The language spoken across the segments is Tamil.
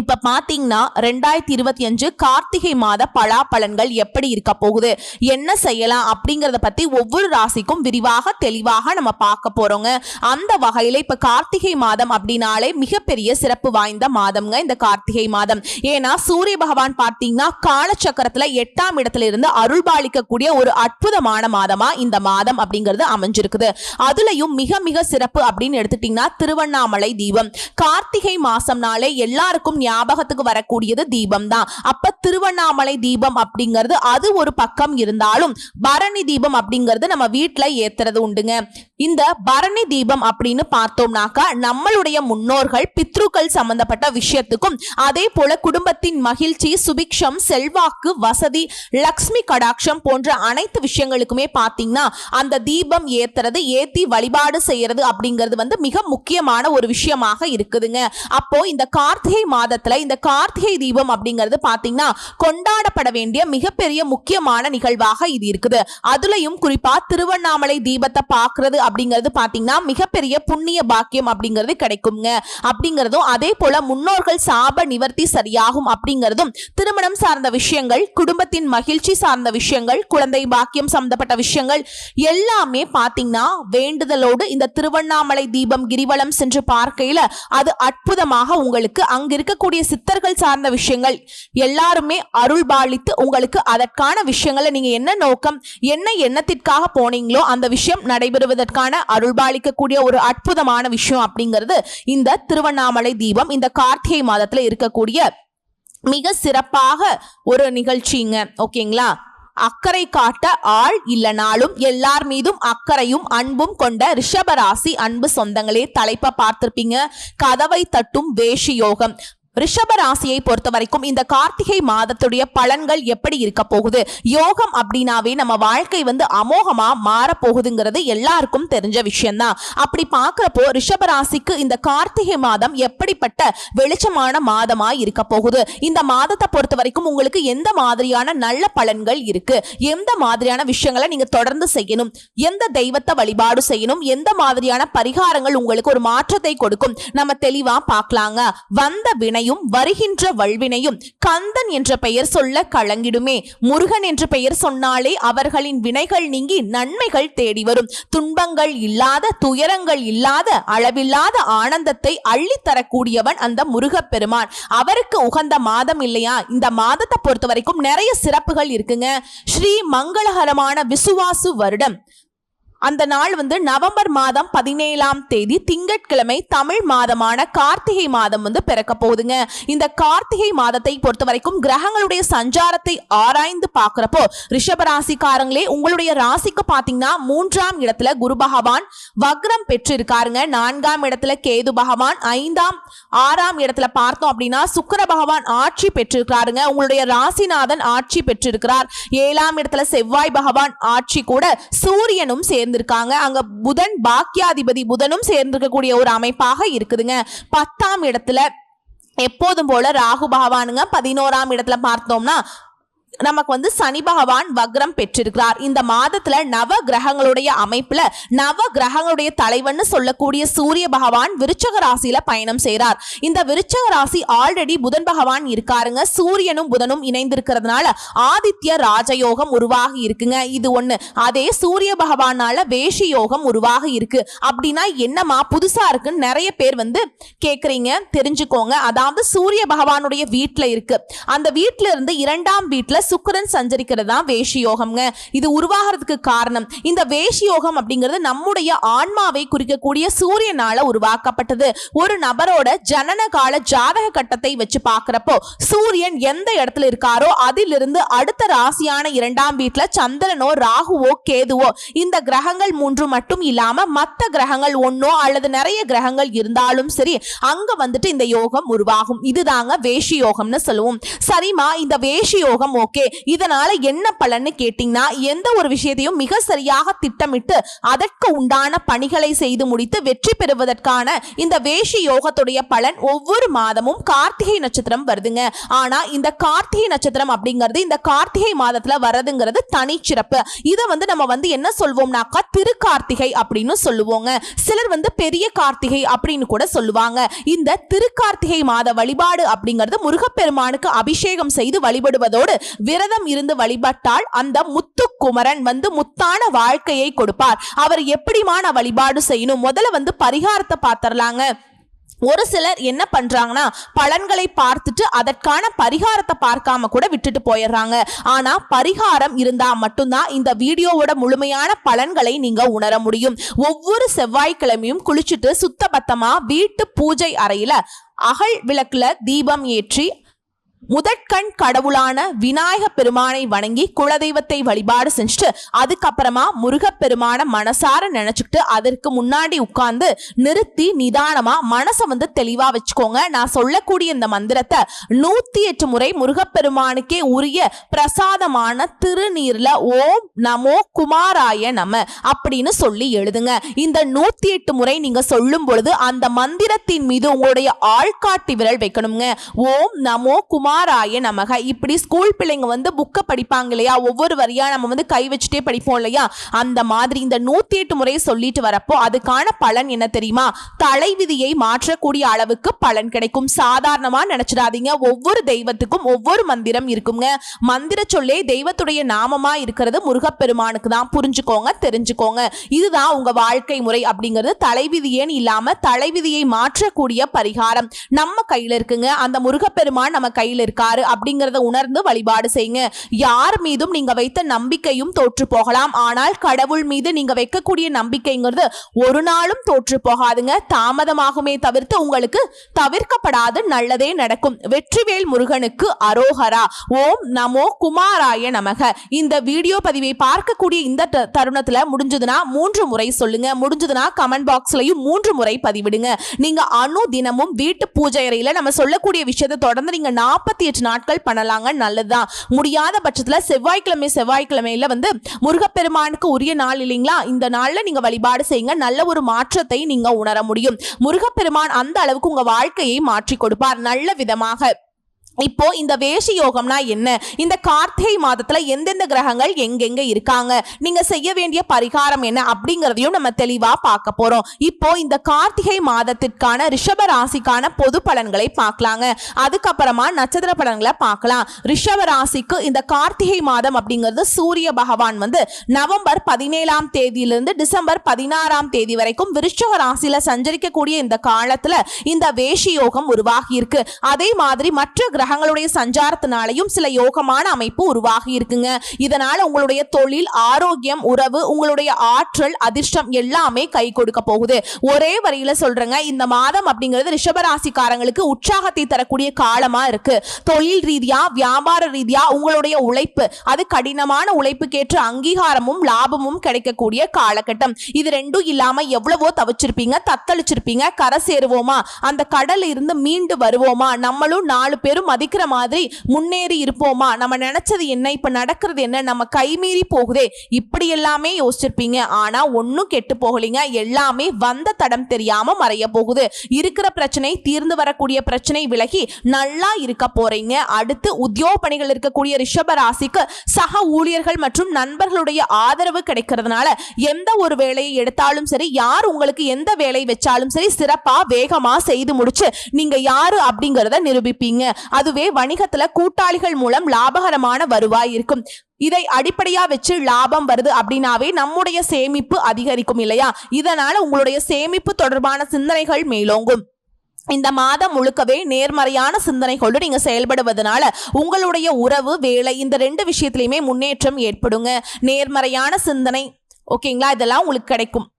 இப்ப பாத்தீங்கன்னா ரெண்டாயிரத்தி இருபத்தி அஞ்சு கார்த்திகை மாத பலாபலன்கள் எப்படி இருக்க போகுது? என்ன செய்யலாம் அப்படிங்கறத பத்தி ஒவ்வொரு ராசிக்கும் விரிவாக தெளிவாக நம்ம பார்க்க போறோங்க. அந்த வகையில இப்ப கார்த்திகை மாதம் அப்படின்னாலே மிகப்பெரிய சிறப்பு வாய்ந்த மாதம்ங்க இந்த கார்த்திகை மாதம். ஏன்னா சூரிய பகவான் பார்த்தீங்கன்னா காலச்சக்கரத்துல எட்டாம் இடத்துல இருந்து அருள்பாலிக்கக்கூடிய ஒரு அற்புதமான மாதமா இந்த மாதம் அப்படிங்கிறது அமைஞ்சிருக்குது. அதுலயும் மிக மிக சிறப்பு அப்படின்னு எடுத்துட்டீங்கன்னா திருவண்ணாமலை தீபம். கார்த்திகை மாசம்னாலே எல்லாருக்கும் ஞாபகத்துக்கு வரக்கூடியது தீபம் தான் அப்ப திருவண்ணாமலை தீபம் அப்படிங்கிறது அது ஒரு பக்கம் இருந்தாலும் பரணி தீபம் அப்படிங்கிறது நம்ம வீட்டுல ஏத்துறது உண்டுங்க. இந்த பரணி தீபம் அப்படின்னு பார்த்தோம்னாக்கா நம்மளுடைய முன்னோர்கள் பித்ருக்கள் சம்பந்தப்பட்ட விஷயத்துக்கும் அதே போல குடும்பத்தின் மகிழ்ச்சி சுபிக்ஷம் செல்வாக்கு வசதி லக்ஷ்மி கடாட்சம் போன்ற அனைத்து விஷயங்களுக்குமே பார்த்தீங்கன்னா அந்த தீபம் ஏத்துறது ஏத்தி வழிபாடு செய்யறது அப்படிங்கிறது வந்து மிக முக்கியமான ஒரு விஷயமாக இருக்குதுங்க. அப்போ இந்த கார்த்திகை மாத மாதத்துல இந்த கார்த்திகை தீபம் அப்படிங்கிறது பாத்தீங்கன்னா கொண்டாடப்பட வேண்டிய மிகப்பெரிய முக்கியமான நிகழ்வாக இது இருக்குது. அதுலயும் குறிப்பா திருவண்ணாமலை தீபத்தை பாக்குறது அப்படிங்கிறது பாத்தீங்கன்னா மிகப்பெரிய புண்ணிய பாக்கியம் அப்படிங்கிறது கிடைக்குங்க. அப்படிங்கிறதும் அதே போல முன்னோர்கள் சாப நிவர்த்தி சரியாகும் அப்படிங்கிறதும் திருமணம் சார்ந்த விஷயங்கள் குடும்பத்தின் மகிழ்ச்சி சார்ந்த விஷயங்கள் குழந்தை பாக்கியம் சம்பந்தப்பட்ட விஷயங்கள் எல்லாமே பாத்தீங்கன்னா வேண்டுதலோடு இந்த திருவண்ணாமலை தீபம் கிரிவலம் சென்று பார்க்கையில அது அற்புதமாக உங்களுக்கு அங்கிருக்க இருக்கக்கூடிய சித்தர்கள் சார்ந்த விஷயங்கள். எல்லாருமே அருள் பாலித்து உங்களுக்கு அதற்கான விஷயங்களை நீங்க என்ன நோக்கம் என்ன எண்ணத்திற்காக போனீங்களோ அந்த விஷயம் நடைபெறுவதற்கான அருள்பாலிக்கக்கூடிய ஒரு அற்புதமான விஷயம் அப்படிங்கிறது இந்த திருவண்ணாமலை தீபம் இந்த கார்த்திகை மாதத்துல இருக்கக்கூடிய மிக சிறப்பாக ஒரு நிகழ்ச்சிங்க. ஓகேங்களா? அக்கறை காட்ட ஆள் இல்லைனாலும் எல்லார் மீதும் அக்கறையும் அன்பும் கொண்ட ரிஷபராசி அன்பு சொந்தங்களே தலைப்பை பார்த்திருப்பீங்க. கதவை தட்டும் வேஷி யோகம். ரிஷப ராசியை பொறுத்த வரைக்கும் இந்த கார்த்திகை மாதத்துடைய பலன்கள் எப்படி இருக்க போகுது? யோகம் அப்படின்னாவே நம்ம வாழ்க்கை வந்து அமோகமா மாற போகுதுங்கிறது எல்லாருக்கும் தெரிஞ்ச விஷயம்தான். அப்படி பார்க்கிறப்போ ரிஷப ராசிக்கு இந்த கார்த்திகை மாதம் எப்படிப்பட்ட வெளிச்சமான மாதமா இருக்க போகுது? இந்த மாதத்தை பொறுத்த வரைக்கும் உங்களுக்கு எந்த மாதிரியான நல்ல பலன்கள் இருக்கு? எந்த மாதிரியான விஷயங்களை நீங்க தொடர்ந்து செய்யணும்? எந்த தெய்வத்தை வழிபாடு செய்யணும்? எந்த மாதிரியான பரிகாரங்கள் உங்களுக்கு ஒரு மாற்றத்தை கொடுக்கும்? நம்ம தெளிவா பார்க்கலாங்க. வந்த வினை வினையும் வருகின்ற வல்வினையும் கந்தன் என்ற பெயர் சொல்ல கலங்கிடுமே. முருகன் என்ற பெயர் சொன்னாலே அவர்களின் வினைகள் நீங்கி நன்மைகள் தேடி வரும். துன்பங்கள் இல்லாத துயரங்கள் இல்லாத அளவில்லாத ஆனந்தத்தை அள்ளித்தரக்கூடியவன் அந்த முருகப்பெருமான். அவருக்கு உகந்த மாதம் இல்லையா? இந்த மாதத்தை பொறுத்த வரைக்கும் நிறைய சிறப்புகள் இருக்குங்க. ஸ்ரீ மங்களகரமான விசுவாசு வருடம். அந்த நாள் வந்து நவம்பர் மாதம் பதினேழாம் தேதி திங்கட்கிழமை தமிழ் மாதமான கார்த்திகை மாதம் வந்து பிறக்க போகுதுங்க. இந்த கார்த்திகை மாதத்தை பொறுத்த வரைக்கும் கிரகங்களுடைய சஞ்சாரத்தை ஆராய்ந்து பார்க்குறப்போ ரிஷபராசிக்காரங்களே உங்களுடைய ராசிக்கு பார்த்தீங்கன்னா மூன்றாம் இடத்துல குரு பகவான் வக்ரம் பெற்றிருக்காருங்க. நான்காம் இடத்துல கேது பகவான் ஐந்தாம் ஆறாம் இடத்துல பார்த்தோம் அப்படின்னா சுக்கர பகவான் ஆட்சி பெற்றிருக்காருங்க உங்களுடைய ராசிநாதன் ஆட்சி பெற்றிருக்கிறார். ஏழாம் இடத்துல செவ்வாய் பகவான் ஆட்சி கூட சூரியனும் சேர்ந்து சேர்ந்திருக்காங்க. அங்க புதன் பாக்கியாதிபதி புதனும் சேர்ந்திருக்கக்கூடிய ஒரு அமைப்பாக இருக்குதுங்க. பத்தாம் இடத்துல எப்போதும் போல ராகு பகவானுங்க பதினோராம் இடத்துல பார்த்தோம்னா நமக்கு வந்து சனி பகவான் வக்ரம் பெற்றிருக்கிறார். இந்த மாதத்துல நவ கிரகங்களுடைய அமைப்புல நவ கிரகங்களுடைய தலைவன்னு சொல்லக்கூடிய சூரிய பகவான் விருச்சக ராசியில பயணம் செய்கிறார் இந்த விருச்சக ராசி ஆல்ரெடி புதன் பகவான் இருக்காருங்க. சூரியனும் புதனும் இணைந்திருக்கிறதுனால ஆதித்ய ராஜயோகம் உருவாகி இருக்குங்க. இது ஒண்ணு. அதே சூரிய பகவானால வேஷி யோகம் உருவாகி இருக்கு. அப்படின்னா என்னமா புதுசா இருக்குன்னு நிறைய பேர் வந்து கேக்குறீங்க தெரிஞ்சுக்கோங்க. அதாவது சூரிய பகவானுடைய வீட்டுல இருக்கு. அந்த வீட்டுல இருந்து இரண்டாம் வீட்டுல சுக்கிரன் சஞ்சரிக்கிறது தான் வேஷி யோகம்ங்க இது உருவாகிறதுக்கு காரணம். இந்த வேஷி யோகம் அப்படிங்கிறது நம்முடைய ஆன்மாவை குறிக்கக்கூடிய சூரியனால உருவாக்கப்பட்டது. ஒரு நபரோட ஜனன கால ஜாதக கட்டத்தை வச்சு பார்க்கறப்போ சூரியன் எந்த இடத்துல இருக்காரோ அதிலிருந்து அடுத்த ராசியான இரண்டாம் வீட்டுல சந்திரனோ ராகுவோ கேதுவோ இந்த கிரகங்கள் மூன்று மட்டும் இல்லாம மத்த கிரகங்கள் ஒன்னோ அல்லது நிறைய கிரகங்கள் இருந்தாலும் சரி அங்க வந்துட்டு இந்த யோகம் உருவாகும். இதுதாங்க வேஷி யோகம்னு சொல்லுவோம். சரிமா இந்த வேஷி யோகம் ஓகே. இதனால என்ன பலன்னு கேட்டீங்கன்னா எந்த ஒரு விஷயத்தையும் மிக சரியாக திட்டமிட்டு அதற்கு உண்டான பணிகளை செய்து முடித்து வெற்றி பெறுவதற்கான இந்த வேஷி யோகத்துடைய பலன் ஒவ்வொரு மாதமும் கார்த்திகை நட்சத்திரம் வருதுங்க. ஆனா இந்த கார்த்திகை நட்சத்திரம் அப்படிங்கிறது இந்த கார்த்திகை மாதத்துல வரதுங்கிறது தனிச்சிறப்பு. இதை வந்து நம்ம வந்து என்ன சொல்வோம்னாக்கா திருக்கார்த்திகை அப்படின்னு சொல்லுவோங்க. சிலர் வந்து பெரிய கார்த்திகை அப்படின்னு கூட சொல்லுவாங்க. இந்த திருக்கார்த்திகை மாத வழிபாடு அப்படிங்கிறது முருகப்பெருமானுக்கு அபிஷேகம் செய்து வழிபடுவதோடு விரதம் இருந்து வழிபட்டால் அந்த முத்துக்குமரன் வந்து முத்தான வாழ்க்கையை கொடுப்பார். அவர் எப்படிமான வழிபாடு செய்யணும்? முதல்ல வந்து பரிகாரத்தை பார்த்துடலாங்க ஒரு சிலர் என்ன பண்றாங்கன்னா பலன்களை பார்த்துட்டு அதற்கான பரிகாரத்தை பார்க்காம கூட விட்டுட்டு போயிடுறாங்க. ஆனா பரிகாரம் இருந்தா மட்டும்தான் இந்த வீடியோவோட முழுமையான பலன்களை நீங்க உணர முடியும். ஒவ்வொரு செவ்வாய்க்கிழமையும் குளிச்சுட்டு சுத்தபத்தமா வீட்டு பூஜை அறையில அகல் விளக்குல தீபம் ஏற்றி முதற்கண் கடவுளான விநாயக பெருமானை வணங்கி குலதெய்வத்தை வழிபாடு செஞ்சுட்டு அதுக்கப்புறமா முருகப்பெருமான மனசார நினைச்சுக்கிட்டு அதற்கு முன்னாடி உட்கார்ந்து நிறுத்தி நிதானமா மனசை வந்து தெளிவா வச்சுக்கோங்க. நான் சொல்லக்கூடிய இந்த மந்திரத்தை நூத்தி எட்டு முறை முருகப்பெருமானுக்கே உரிய பிரசாதமான திருநீர்ல ஓம் நமோ குமாராய நம அப்படின்னு சொல்லி எழுதுங்க. இந்த நூத்தி எட்டு முறை நீங்க சொல்லும் பொழுது அந்த மந்திரத்தின் மீது உங்களுடைய ஆள்காட்டி விரல் வைக்கணுங்க. ஓம் நமோ குமாராய நமக. இப்படி ஸ்கூல் பிள்ளைங்க வந்து புக்கை படிப்பாங்க இல்லையா? ஒவ்வொரு வரியா நம்ம வந்து கை வச்சுட்டே படிப்போம் இல்லையா? அந்த மாதிரி இந்த நூத்தி எட்டு முறை சொல்லிட்டு வரப்போ அதுக்கான பலன் என்ன தெரியுமா? தலைவிதியை மாற்றக்கூடிய அளவுக்கு பலன் கிடைக்கும். சாதாரணமா நினைச்சிடாதீங்க. ஒவ்வொரு தெய்வத்துக்கும் ஒவ்வொரு மந்திரம் இருக்குங்க. மந்திர சொல்லே தெய்வத்துடைய நாமமா இருக்கிறது முருகப்பெருமானுக்கு தான். புரிஞ்சுக்கோங்க தெரிஞ்சுக்கோங்க. இதுதான் உங்க வாழ்க்கை முறை அப்படிங்கிறது. தலைவிதியேன்னு இல்லாம தலைவிதியை மாற்றக்கூடிய பரிகாரம் நம்ம கையில இருக்குங்க. அந்த முருகப்பெருமான் நம்ம கையில இருக்காரு அப்படிங்கறத உணர்ந்து வழிபாடு செய்யுங்க. யார் மீதும் நீங்க வைத்த நம்பிக்கையும் தோற்று போகலாம். ஆனால் கடவுள் மீது நீங்க வைக்கக்கூடிய நம்பிக்கைங்கிறது ஒரு நாளும் தோற்று போகாதுங்க. தாமதமாகுமே தவிர்த்து உங்களுக்கு தவிர்க்கப்படாது. நல்லதே நடக்கும். வெற்றிவேல் முருகனுக்கு அரோகரா. ஓம் நமோ குமாராய நமக. இந்த வீடியோ பதிவை பார்க்கக்கூடிய இந்த த- தருணத்துல முடிஞ்சதுன்னா மூன்று முறை சொல்லுங்க. முடிஞ்சதுன்னா கமெண்ட் பாக்ஸ்லயும் மூன்று முறை பதிவிடுங்க. நீங்க அணு தினமும் வீட்டு பூஜை அறையில நம்ம சொல்லக்கூடிய விஷயத்தை தொடர்ந்து நீங்க நாற்பத்தி எட்டு நாட்கள் பண்ணலாங்க நல்லதுதான். முடியாத பட்சத்துல செவ்வாய்க்கிழமை செவ்வாய்க்கிழமையில வந்து முருகப்பெருமானுக்கு உரிய நாள் இல்லைங்களா? இந்த நாள்ல நீங்க வழிபாடு செய்யுங்க. நல்ல ஒரு மாற்றத்தை நீங்க உணர முடியும். முருகப்பெருமான் அந்த அளவுக்கு உங்க வாழ்க்கையை மாற்றி கொடுப்பார். நல்ல விதமாக. இப்போ இந்த வேஷி யோகம்னா என்ன? இந்த கார்த்திகை மாதத்துல எந்தெந்த கிரகங்கள் எங்கெங்க இருக்காங்க? நீங்க செய்ய வேண்டிய பரிகாரம் என்ன? அப்படிங்கறதையும் நம்ம தெளிவா பார்க்க போறோம். இப்போ இந்த கார்த்திகை மாதத்திற்கான ரிஷப ராசிக்கான பொது பலன்களை பார்க்கலாங்க. அதுக்கப்புறமா நட்சத்திர பலன்களை பார்க்கலாம். ரிஷப ராசிக்கு இந்த கார்த்திகை மாதம் அப்படிங்கிறது சூரிய பகவான் வந்து நவம்பர் பதினேழாம் தேதியிலிருந்து டிசம்பர் பதினாறாம் தேதி வரைக்கும் விருஷக ராசியில சஞ்சரிக்கக்கூடிய இந்த காலத்துல இந்த வேஷி யோகம் உருவாகி இருக்கு அதே மாதிரி மற்ற கிரகங்களுடைய சஞ்சாரத்தினாலையும் சில யோகமான அமைப்பு உருவாகி இருக்குங்க. இதனால உங்களுடைய தொழில் ஆரோக்கியம் உறவு உங்களுடைய ஆற்றல் அதிர்ஷ்டம் எல்லாமே கை கொடுக்க போகுது. ஒரே வரியில சொல்றேங்க இந்த மாதம் அப்படிங்கிறது ரிஷபராசிக்காரங்களுக்கு உற்சாகத்தை தரக்கூடிய காலமா இருக்கு. தொழில் ரீதியா வியாபார ரீதியா உங்களுடைய உழைப்பு அது கடினமான உழைப்புக்கேற்ற அங்கீகாரமும் லாபமும் கிடைக்கக்கூடிய காலகட்டம். இது ரெண்டும் இல்லாம எவ்வளவோ தவிச்சிருப்பீங்க தத்தளிச்சிருப்பீங்க கரை சேருவோமா? அந்த கடல்ல இருந்து மீண்டு வருவோமா? நம்மளும் நாலு பேரும் மதிக்கிற மாதிரி முன்னேறி இருப்போமா? நம்ம நினைச்சது என்ன? இப்ப நடக்கிறது என்ன? நம்ம கைமீறி போகுதே. இப்படி எல்லாமே யோசிச்சிருப்பீங்க. ஆனா ஒன்னும் கெட்டு போகலைங்க. எல்லாமே வந்த தடம் தெரியாம மறைய போகுது. இருக்கிற பிரச்சனை தீர்ந்து வரக்கூடிய பிரச்சனை விலகி நல்லா இருக்க போறீங்க. அடுத்து உத்தியோக பணிகள் இருக்கக்கூடிய ரிஷப ராசிக்கு சக ஊழியர்கள் மற்றும் நண்பர்களுடைய ஆதரவு கிடைக்கிறதுனால எந்த ஒரு வேலையை எடுத்தாலும் சரி யார் உங்களுக்கு எந்த வேலை வச்சாலும் சரி சிறப்பா வேகமா செய்து முடிச்சு நீங்க யாரு அப்படிங்கறத நிரூபிப்பீங்க. அது அதுவே வணிகத்துல கூட்டாளிகள் மூலம் லாபகரமான வருவாய் இருக்கும் இதை அடிப்படையா வச்சு லாபம் வருது அப்படின்னாவே நம்முடைய சேமிப்பு அதிகரிக்கும் இல்லையா? இதனால உங்களுடைய சேமிப்பு தொடர்பான சிந்தனைகள் மேலோங்கும். இந்த மாதம் முழுக்கவே நேர்மறையான சிந்தனைகளோடு நீங்க செயல்படுவதனால உங்களுடைய உறவு வேலை இந்த ரெண்டு விஷயத்திலையுமே முன்னேற்றம் ஏற்படுங்க. நேர்மறையான சிந்தனை ஓகேங்களா? இதெல்லாம் உங்களுக்கு கிடைக்கும்.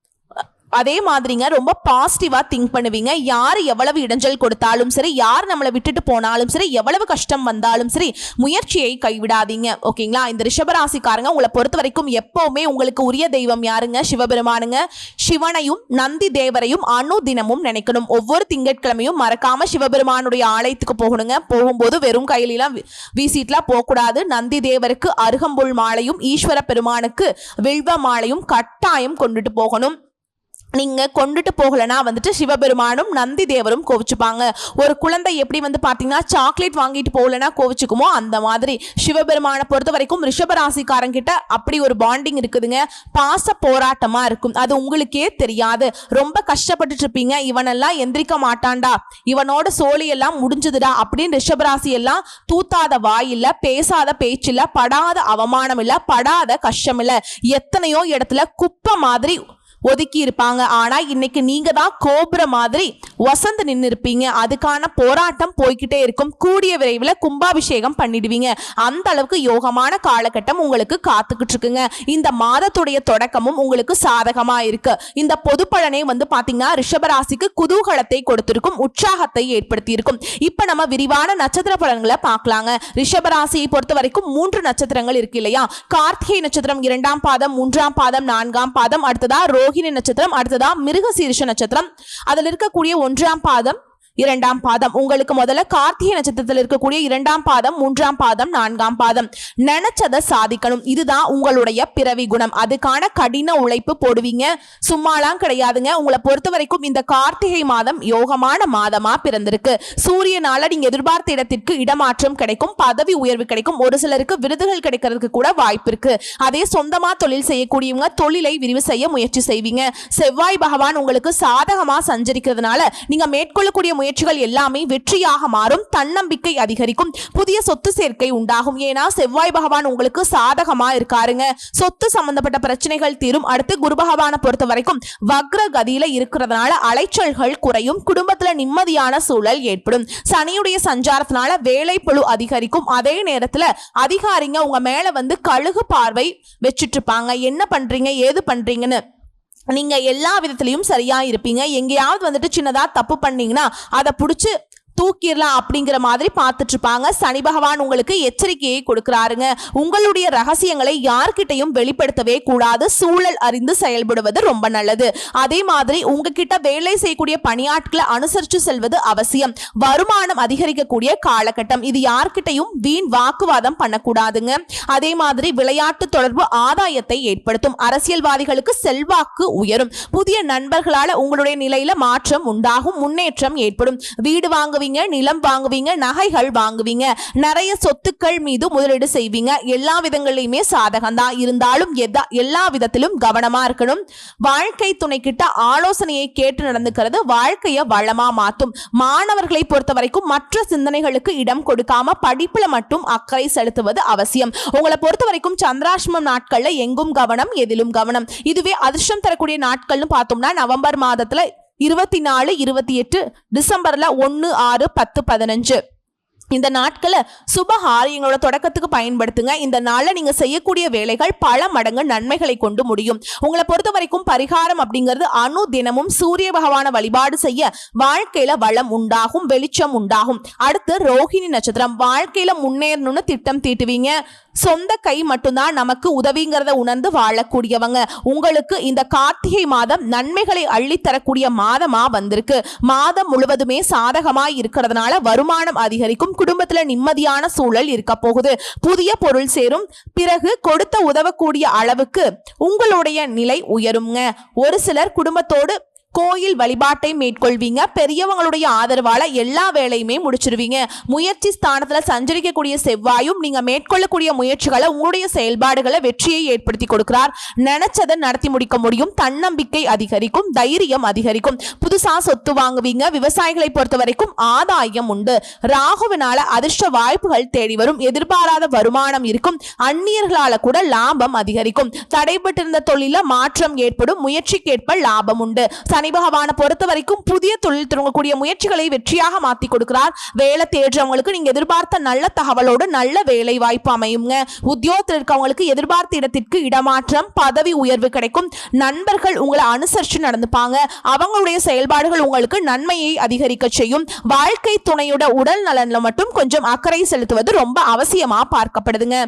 அதே மாதிரிங்க ரொம்ப பாசிட்டிவா திங்க் பண்ணுவீங்க. யார் எவ்வளவு இடைஞ்சல் கொடுத்தாலும் சரி யார் நம்மளை விட்டுட்டு போனாலும் சரி எவ்வளவு கஷ்டம் வந்தாலும் சரி முயற்சியை கைவிடாதீங்க. ஓகேங்களா? இந்த ரிஷபராசிக்காரங்க உங்களை பொறுத்த வரைக்கும் எப்பவுமே உங்களுக்கு உரிய தெய்வம் யாருங்க? சிவபெருமானுங்க. சிவனையும் நந்தி தேவரையும் அணு தினமும் நினைக்கணும். ஒவ்வொரு திங்கட்கிழமையும் மறக்காம சிவபெருமானுடைய ஆலயத்துக்கு போகணுங்க. போகும்போது வெறும் கையிலாம் வீசிட்டுலாம் போகக்கூடாது. நந்தி தேவருக்கு அருகம்புல் மாலையும் ஈஸ்வர பெருமானுக்கு வில்வ மாலையும் கட்டாயம் கொண்டுட்டு போகணும். நீங்கள் கொண்டுட்டு போகலைன்னா வந்துட்டு சிவபெருமானும் நந்தி தேவரும் கோவிச்சுப்பாங்க. ஒரு குழந்தை எப்படி வந்து பார்த்தீங்கன்னா சாக்லேட் வாங்கிட்டு போகலன்னா கோவிச்சுக்குமோ அந்த மாதிரி. சிவபெருமானை பொறுத்த வரைக்கும் ரிஷபராசிக்காரங்கிட்ட அப்படி ஒரு பாண்டிங் இருக்குதுங்க. பாச போராட்டமாக இருக்கும். அது உங்களுக்கே தெரியாது. ரொம்ப கஷ்டப்பட்டுட்டு இருப்பீங்க இவனெல்லாம் எந்திரிக்க மாட்டான்டா. இவனோட சோழியெல்லாம் முடிஞ்சதுடா அப்படின்னு ரிஷபராசி எல்லாம் தூத்தாத வாயில் பேசாத பேச்சில்ல படாத அவமானம் இல்லை படாத கஷ்டம் இல்லை எத்தனையோ இடத்துல குப்பை மாதிரி ஒதுக்கி இருப்பாங்க ஆனா இன்னைக்கு நீங்க தான் கோபுர மாதிரி வசந்து நின்று இருப்பீங்க அதுக்கான போராட்டம் போய்கிட்டே இருக்கும். கூடிய விரைவில் கும்பாபிஷேகம் பண்ணிடுவீங்க. அந்த அளவுக்கு யோகமான காலகட்டம் உங்களுக்கு காத்துக்கிட்டு இருக்குங்க இந்த மாதத்துடைய தொடக்கமும் உங்களுக்கு சாதகமா இருக்கு. இந்த பொது பலனே வந்து பாத்தீங்கன்னா ரிஷபராசிக்கு குதூகலத்தை கொடுத்திருக்கும் உற்சாகத்தை ஏற்படுத்தி இருக்கும் இப்ப நம்ம விரிவான நட்சத்திர பலன்களை பார்க்கலாங்க. ரிஷபராசியை பொறுத்த வரைக்கும் மூன்று நட்சத்திரங்கள் இருக்கு இல்லையா? கார்த்திகை நட்சத்திரம் இரண்டாம் பாதம் மூன்றாம் பாதம் நான்காம் பாதம் அடுத்ததா ரோஹிணி நட்சத்திரம் அடுத்ததா மிருகசீரிஷ நட்சத்திரம். அதில் இருக்கக்கூடிய ஒன்றாம் பாதம் இரண்டாம் பாதம். உங்களுக்கு முதல்ல கார்த்திகை நட்சத்திரத்தில் இருக்கக்கூடிய இரண்டாம் பாதம் மூன்றாம் பாதம் நான்காம் பாதம். நினைச்சதை சாதிக்கணும். இதுதான் உங்களுடைய பிறவி குணம். அதுக்கான கடின உழைப்பு போடுவீங்க. சும்மாலாம் கிடையாதுங்க. உங்களை பொறுத்த வரைக்கும் இந்த கார்த்திகை மாதம் யோகமான மாதமா பிறந்திருக்கு. சூரியனால நீங்க எதிர்பார்த்த இடத்திற்கு இடமாற்றம் கிடைக்கும். பதவி உயர்வு கிடைக்கும். ஒரு சிலருக்கு விருதுகள் கிடைக்கிறதுக்கு கூட வாய்ப்பு இருக்கு. அதே சொந்தமா தொழில் செய்யக்கூடியவங்க தொழிலை விரிவு செய்ய முயற்சி செய்வீங்க. செவ்வாய் பகவான் உங்களுக்கு சாதகமா சஞ்சரிக்கிறதுனால நீங்க மேற்கொள்ளக்கூடிய முயற்சிகள் எல்லாமே வெற்றியாக மாறும் தன்னம்பிக்கை அதிகரிக்கும் புதிய சொத்து சேர்க்கை உண்டாகும். ஏன்னா செவ்வாய் பகவான் உங்களுக்கு சாதகமா இருக்காருங்க. சொத்து சம்பந்தப்பட்ட பிரச்சனைகள் தீரும். அடுத்து குரு பகவானை பொறுத்த வரைக்கும் வக்ர கதியில இருக்கிறதுனால அலைச்சல்கள் குறையும். குடும்பத்துல நிம்மதியான சூழல் ஏற்படும். சனியுடைய சஞ்சாரத்தினால வேலை புழு அதிகரிக்கும். அதே நேரத்துல அதிகாரிங்க உங்க மேல வந்து கழுகு பார்வை வச்சுட்டு இருப்பாங்க என்ன பண்றீங்க? ஏது பண்றீங்கன்னு நீங்கள் எல்லா விதத்துலையும் சரியாக இருப்பீங்க. எங்கேயாவது வந்துட்டு சின்னதாக தப்பு பண்ணிங்கன்னா அதை பிடிச்சி தூக்கிடலாம் அப்படிங்கிற மாதிரி பார்த்துட்டு இருப்பாங்க. சனி பகவான் உங்களுக்கு எச்சரிக்கையை கொடுக்கிறாருங்க. உங்களுடைய ரகசியங்களை யார்கிட்டையும் வெளிப்படுத்தவே கூடாது. சூழல் அறிந்து செயல்படுவது ரொம்ப நல்லது. அதே மாதிரி உங்ககிட்ட வேலை செய்யக்கூடிய பணியாட்களை அனுசரித்து செல்வது அவசியம். வருமானம் அதிகரிக்கக்கூடிய காலகட்டம். இது யார்கிட்டையும் வீண் வாக்குவாதம் பண்ணக்கூடாதுங்க. அதே மாதிரி விளையாட்டு தொடர்பு ஆதாயத்தை ஏற்படுத்தும். அரசியல்வாதிகளுக்கு செல்வாக்கு உயரும். புதிய நண்பர்களால் உங்களுடைய நிலையில மாற்றம் உண்டாகும் முன்னேற்றம் ஏற்படும். வீடு வாங்குவீங்க நிலம் வாங்குவீங்க நகைகள் வாங்குவீங்க நிறைய சொத்துக்கள் மீது முதலீடு செய்வீங்க. எல்லா விதங்களையுமே சாதகம் தான் இருந்தாலும் எதா எல்லா விதத்திலும் கவனமா இருக்கணும். வாழ்க்கை துணை கிட்ட ஆலோசனையை கேட்டு நடந்துக்கிறது வாழ்க்கையை வளமா மாத்தும். மாணவர்களை பொறுத்த வரைக்கும் மற்ற சிந்தனைகளுக்கு இடம் கொடுக்காம படிப்புல மட்டும் அக்கறை செலுத்துவது அவசியம். உங்களை பொறுத்த வரைக்கும் சந்திராஷ்மம் நாட்கள்ல எங்கும் கவனம் எதிலும் கவனம். இதுவே அதிர்ஷ்டம் தரக்கூடிய நாட்கள்னு பார்த்தோம்னா நவம்பர் மாதத்துல இருபத்தி நாலு இருபத்தி எட்டு டிசம்பர்ல ஒன்று ஆறு பத்து பதினஞ்சு. இந்த நாட்களை சுப ஆரியங்களோட தொடக்கத்துக்கு பயன்படுத்துங்க. இந்த நாளில் நீங்க செய்யக்கூடிய வேலைகள் பல மடங்கு நன்மைகளை கொண்டு முடியும். உங்களை பொறுத்த வரைக்கும் பரிகாரம் அப்படிங்கிறது அணு தினமும் சூரிய பகவான வழிபாடு செய்ய வாழ்க்கையில வளம் உண்டாகும் வெளிச்சம் உண்டாகும். அடுத்து ரோஹிணி நட்சத்திரம். வாழ்க்கையில முன்னேறணும்னு திட்டம் தீட்டுவீங்க. சொந்த கை மட்டும்தான் நமக்கு உதவிங்கிறத உணர்ந்து வாழக்கூடியவங்க. உங்களுக்கு இந்த கார்த்திகை மாதம் நன்மைகளை அள்ளித்தரக்கூடிய மாதமா வந்திருக்கு. மாதம் முழுவதுமே சாதகமாய் இருக்கிறதுனால வருமானம் அதிகரிக்கும். குடும்பத்துல நிம்மதியான சூழல் இருக்க போகுது. புதிய பொருள் சேரும். பிறகு கொடுத்த உதவக்கூடிய அளவுக்கு உங்களுடைய நிலை உயருங்க. ஒரு சிலர் குடும்பத்தோடு கோயில் வழிபாட்டை மேற்கொள்வீங்க. பெரியவங்களுடைய ஆதரவால எல்லா வேலையுமே முடிச்சிருவீங்க. முயற்சி ஸ்தானத்துல சஞ்சரிக்கக்கூடிய செவ்வாயும் நீங்க மேற்கொள்ளக்கூடிய முயற்சிகளை உங்களுடைய செயல்பாடுகளை வெற்றியை ஏற்படுத்தி கொடுக்கிறார். நினைச்சதை நடத்தி முடிக்க முடியும். தன்னம்பிக்கை அதிகரிக்கும். தைரியம் அதிகரிக்கும். புதுசா சொத்து வாங்குவீங்க. விவசாயிகளை பொறுத்த வரைக்கும் ஆதாயம் உண்டு. ராகுவினால அதிர்ஷ்ட வாய்ப்புகள் தேடி வரும். எதிர்பாராத வருமானம் இருக்கும். அந்நியர்களால கூட லாபம் அதிகரிக்கும். தடைபட்டிருந்த தொழில மாற்றம் ஏற்படும். முயற்சிக்கேற்ப லாபம் உண்டு. சனி பகவானை பொறுத்த வரைக்கும் புதிய தொழில் தொடங்கக்கூடிய முயற்சிகளை வெற்றியாக மாத்தி கொடுக்கிறார். வேலை தேடுறவங்களுக்கு நீங்க எதிர்பார்த்த நல்ல தகவலோடு நல்ல வேலை வாய்ப்பு அமையுங்க. உத்தியோகத்தில் இருக்கவங்களுக்கு எதிர்பார்த்த இடத்திற்கு இடமாற்றம் பதவி உயர்வு கிடைக்கும். நண்பர்கள் உங்களை அனுசரிச்சு நடந்துப்பாங்க. அவங்களுடைய செயல்பாடுகள் உங்களுக்கு நன்மையை அதிகரிக்க செய்யும். வாழ்க்கை துணையோட உடல் நலன்ல மட்டும் கொஞ்சம் அக்கறை செலுத்துவது ரொம்ப அவசியமா பார்க்கப்படுதுங்க.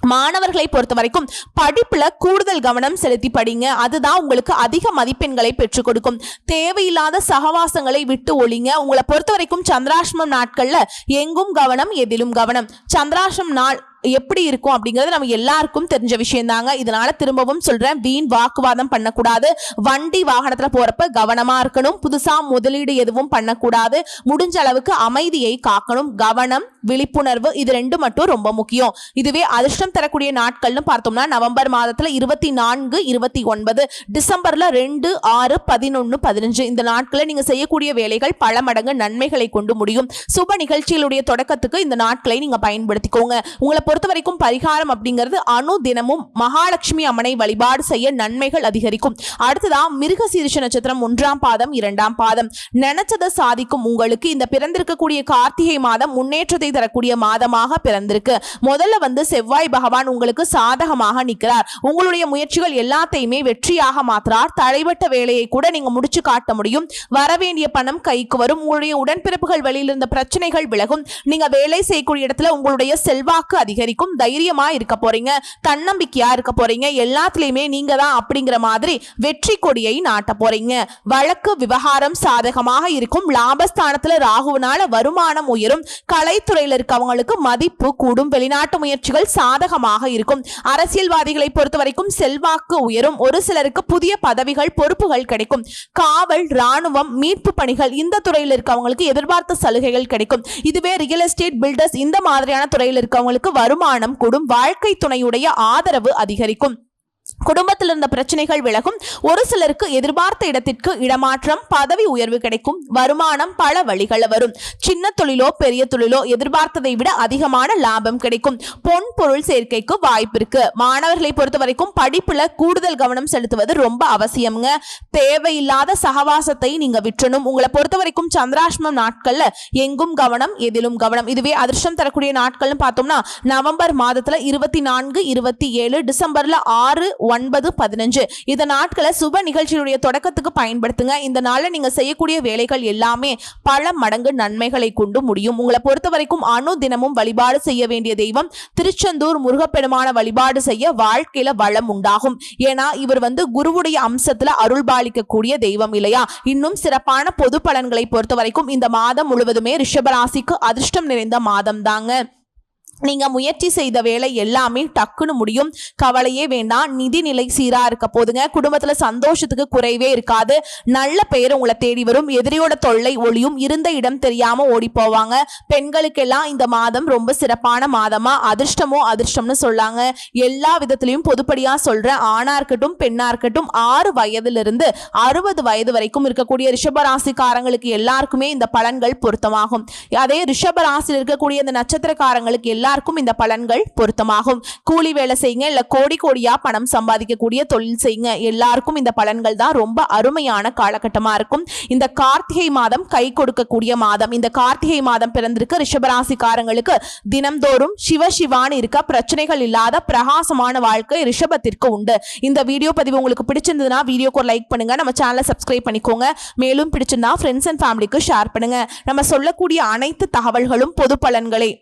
மாணவர்களை பொறுத்த வரைக்கும் படிப்புல கூடுதல் கவனம் செலுத்தி படிங்க. அதுதான் உங்களுக்கு அதிக மதிப்பெண்களை பெற்றுக் கொடுக்கும். தேவையில்லாத சகவாசங்களை விட்டு ஒழிங்க. உங்களை பொறுத்த வரைக்கும் சந்திராஷ்மம் நாட்கள்ல எங்கும் கவனம் எதிலும் கவனம். சந்திராஷ்டம் நாள் எப்படி இருக்கும் அப்படிங்கிறது நம்ம எல்லாருக்கும் தெரிஞ்ச விஷயம் தாங்க இதனால திரும்பவும் சொல்றேன் வீண் வாக்குவாதம் பண்ணக்கூடாது. வண்டி வாகனத்துல போறப்ப கவனமா இருக்கணும். புதுசா முதலீடு எதுவும் பண்ணக்கூடாது. முடிஞ்ச அளவுக்கு அமைதியை காக்கணும். கவனம் விழிப்புணர்வு இது ரெண்டு மட்டும் ரொம்ப முக்கியம். இதுவே அதிர்ஷ்டம் தரக்கூடிய நாட்கள்னு பார்த்தோம்னா நவம்பர் மாதத்துல இருபத்தி நான்கு இருபத்தி ஒன்பது டிசம்பர்ல ரெண்டு ஆறு பதினொன்னு பதினஞ்சு. இந்த நாட்களை நீங்க செய்யக்கூடிய வேலைகள் பல மடங்கு நன்மைகளை கொண்டு முடியும். சுப நிகழ்ச்சிகளுடைய தொடக்கத்துக்கு இந்த நாட்களை நீங்க பயன்படுத்திக்கோங்க. உங்களை பொறுத்த வரைக்கும் பரிகாரம் அப்படிங்கிறது அணு தினமும் மகாலட்சுமி அம்மனை வழிபாடு செய்ய நன்மைகள் அதிகரிக்கும். அடுத்ததா மிருக சீரிஷ நட்சத்திரம் ஒன்றாம் பாதம் இரண்டாம் பாதம். நினைச்சதை சாதிக்கும் உங்களுக்கு இந்த பிறந்திருக்கக்கூடிய கார்த்திகை மாதம் முன்னேற்றத்தை தரக்கூடிய மாதமாக பிறந்திருக்கு. முதல்ல வந்து செவ்வாய் பகவான் உங்களுக்கு சாதகமாக நிற்கிறார். உங்களுடைய முயற்சிகள் எல்லாத்தையுமே வெற்றியாக மாற்றார் தடைபட்ட வேலையை கூட நீங்க முடிச்சு காட்ட முடியும். வரவேண்டிய பணம் கைக்கு வரும். உங்களுடைய உடன்பிறப்புகள் வழியில் இருந்த பிரச்சனைகள் விலகும். நீங்க வேலை செய்யக்கூடிய இடத்துல உங்களுடைய செல்வாக்கு அதிகரிக்கும். தைரியமா இருக்க போறீங்க தன்னம்பிக்கையா இருக்க போறீங்க எல்லாத்துலயுமே நீங்க தான் அப்படிங்கிற மாதிரி வெற்றி கொடியை நாட்ட போறீங்க. வழக்கு விவகாரம் சாதகமாக இருக்கும். லாபஸ்தானத்துல ராகுவனால வருமானம் உயரும். கலைத்துறையில இருக்கவங்களுக்கு மதிப்பு கூடும். வெளிநாட்டு முயற்சிகள் சாதகமாக இருக்கும். அரசியல்வாதிகளை பொறுத்த வரைக்கும் செல்வாக்கு உயரும். ஒரு சிலருக்கு புதிய பதவிகள் பொறுப்புகள் கிடைக்கும். காவல் ராணுவம் மீட்பு பணிகள் இந்த துறையில் இருக்கவங்களுக்கு எதிர்பார்த்த சலுகைகள் கிடைக்கும். இதுவே ரியல் எஸ்டேட் பில்டர்ஸ் இந்த மாதிரியான துறையில் இருக்கவங்களுக்கு வரும். வருமானம் கூடும் வாழ்க்கை துணையுடைய ஆதரவு அதிகரிக்கும். குடும்பத்தில் இருந்த பிரச்சனைகள் விலகும். ஒரு சிலருக்கு எதிர்பார்த்த இடத்திற்கு இடமாற்றம் பதவி உயர்வு கிடைக்கும். வருமானம் பல வழிகளில் வரும். சின்ன தொழிலோ பெரிய தொழிலோ எதிர்பார்த்ததை விட அதிகமான லாபம் கிடைக்கும். பொன் பொருள் சேர்க்கைக்கு வாய்ப்பு இருக்கு. மாணவர்களை பொறுத்த வரைக்கும் படிப்புல கூடுதல் கவனம் செலுத்துவது ரொம்ப அவசியம்ங்க. தேவையில்லாத சகவாசத்தை நீங்க விற்றணும். உங்களை பொறுத்த வரைக்கும் சந்திராஷ்மம் நாட்கள்ல எங்கும் கவனம் எதிலும் கவனம். இதுவே அதிர்ஷ்டம் தரக்கூடிய நாட்கள்னு பார்த்தோம்னா நவம்பர் மாதத்துல இருபத்தி நான்கு இருபத்தி ஏழு டிசம்பர்ல ஆறு ஒன்பது பதினஞ்சு. இந்த நாட்களை சுப நிகழ்ச்சியுடைய தொடக்கத்துக்கு பயன்படுத்துங்க. இந்த நாளில் நீங்க செய்யக்கூடிய வேலைகள் எல்லாமே பல மடங்கு நன்மைகளை கொண்டு முடியும். உங்களை பொறுத்த வரைக்கும் அணு தினமும் வழிபாடு செய்ய வேண்டிய தெய்வம் திருச்செந்தூர் முருகப்பெருமான வழிபாடு செய்ய வாழ்க்கையில வளம் உண்டாகும். ஏன்னா இவர் வந்து குருவுடைய அம்சத்துல அருள் பாலிக்கக்கூடிய தெய்வம் இல்லையா? இன்னும் சிறப்பான பொது பலன்களை பொறுத்த வரைக்கும் இந்த மாதம் முழுவதுமே ரிஷபராசிக்கு அதிர்ஷ்டம் நிறைந்த மாதம் தாங்க. நீங்கள் முயற்சி செய்த வேலை எல்லாமே டக்குன்னு முடியும். கவலையே வேண்டாம். நிதி நிலை இருக்க போதுங்க. குடும்பத்தில் சந்தோஷத்துக்கு குறைவே இருக்காது. நல்ல பெயர் உங்களை தேடி வரும். எதிரியோட தொல்லை ஒளியும் இருந்த இடம் தெரியாமல் ஓடி போவாங்க. பெண்களுக்கெல்லாம் இந்த மாதம் ரொம்ப சிறப்பான மாதமாக அதிர்ஷ்டமோ அதிர்ஷ்டம்னு சொல்லாங்க. எல்லா விதத்துலையும் பொதுப்படியாக சொல்கிற ஆணாக இருக்கட்டும் பெண்ணாக இருக்கட்டும் ஆறு வயதிலிருந்து அறுபது வயது வரைக்கும் இருக்கக்கூடிய ரிஷபராசிக்காரங்களுக்கு எல்லாருக்குமே இந்த பலன்கள் பொருத்தமாகும். அதே ரிஷபராசியில் இருக்கக்கூடிய இந்த நட்சத்திரக்காரங்களுக்கு எல்லாம் எல்லாருக்கும் இந்த பலன்கள் பொருத்தமாகும். கூலி வேலை செய்யுங்க இல்ல கோடி கோடியா பணம் சம்பாதிக்கக்கூடிய தொழில் செய்யுங்க. எல்லாருக்கும் இந்த பலன்கள் தான் ரொம்ப அருமையான காலகட்டமா இருக்கும். இந்த கார்த்திகை மாதம் கை கொடுக்கக்கூடிய மாதம். இந்த கார்த்திகை மாதம் பிறந்திருக்க ரிஷபராசிக்காரங்களுக்கு தினம்தோறும் சிவ சிவான்னு இருக்க பிரச்சனைகள் இல்லாத பிரகாசமான வாழ்க்கை ரிஷபத்திற்கு உண்டு. இந்த வீடியோ பதிவு உங்களுக்கு பிடிச்சிருந்ததுன்னா வீடியோக்கு ஒரு லைக் பண்ணுங்க. நம்ம சேனலை சப்ஸ்கிரைப் பண்ணிக்கோங்க. மேலும் பிடிச்சிருந்தா ஃப்ரெண்ட்ஸ் அண்ட் ஃபேமிலிக்கு ஷேர் பண்ணுங்க. நம்ம சொல்லக்கூடிய அனைத்து தகவல்களும் பொது பலன்களே.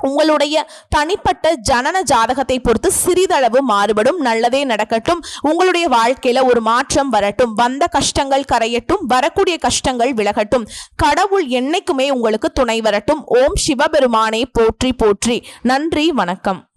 உங்களுடைய தனிப்பட்ட ஜனன ஜாதகத்தை பொறுத்து சிறிதளவு மாறுபடும் நல்லதே நடக்கட்டும். உங்களுடைய வாழ்க்கையில ஒரு மாற்றம் வரட்டும். வந்த கஷ்டங்கள் கரையட்டும். வரக்கூடிய கஷ்டங்கள் விலகட்டும். கடவுள் என்னைக்குமே உங்களுக்கு துணை வரட்டும். ஓம் சிவபெருமானை போற்றி போற்றி. நன்றி வணக்கம்.